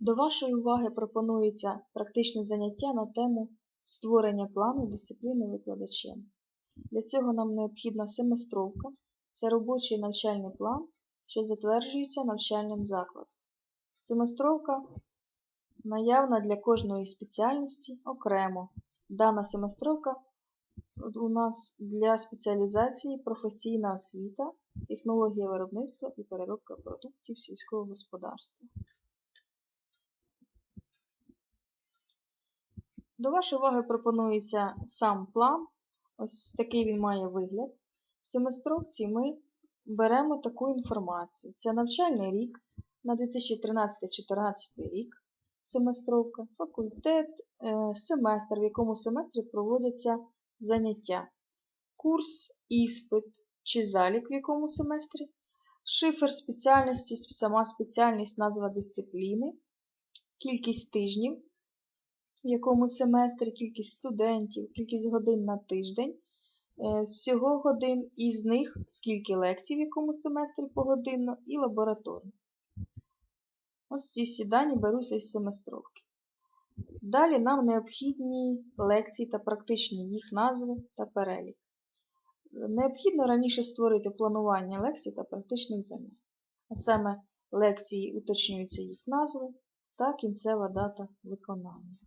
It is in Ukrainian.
До вашої уваги пропонується практичне заняття на тему створення плану дисципліни викладачем. Для цього нам необхідна семестровка. Це робочий навчальний план, що затверджується навчальним закладом. Семестровка наявна для кожної спеціальності окремо. Дана семестровка у нас для спеціалізації професійна освіта, технологія виробництва і переробка продуктів сільського господарства. До вашої уваги пропонується сам план. Ось такий він має вигляд. В семестровці ми беремо таку інформацію. Це навчальний рік на 2013-2014 рік, семестровка, факультет, е, семестр, в якому семестрі проводяться заняття, курс, іспит чи залік в якому семестрі, шифр спеціальності, сама спеціальність, назва дисципліни, кількість тижнів, в якому семестрі, кількість студентів, кількість годин на тиждень, е, всього годин, і з них скільки лекцій в якому семестрі погодинно і лабораторних. Ось ці всі дані беруться із семестровки. Далі нам необхідні лекції та практичні їх назви та перелік. Необхідно раніше створити планування лекцій та практичних занять. А саме лекції уточнюються їх назви та кінцева дата виконання.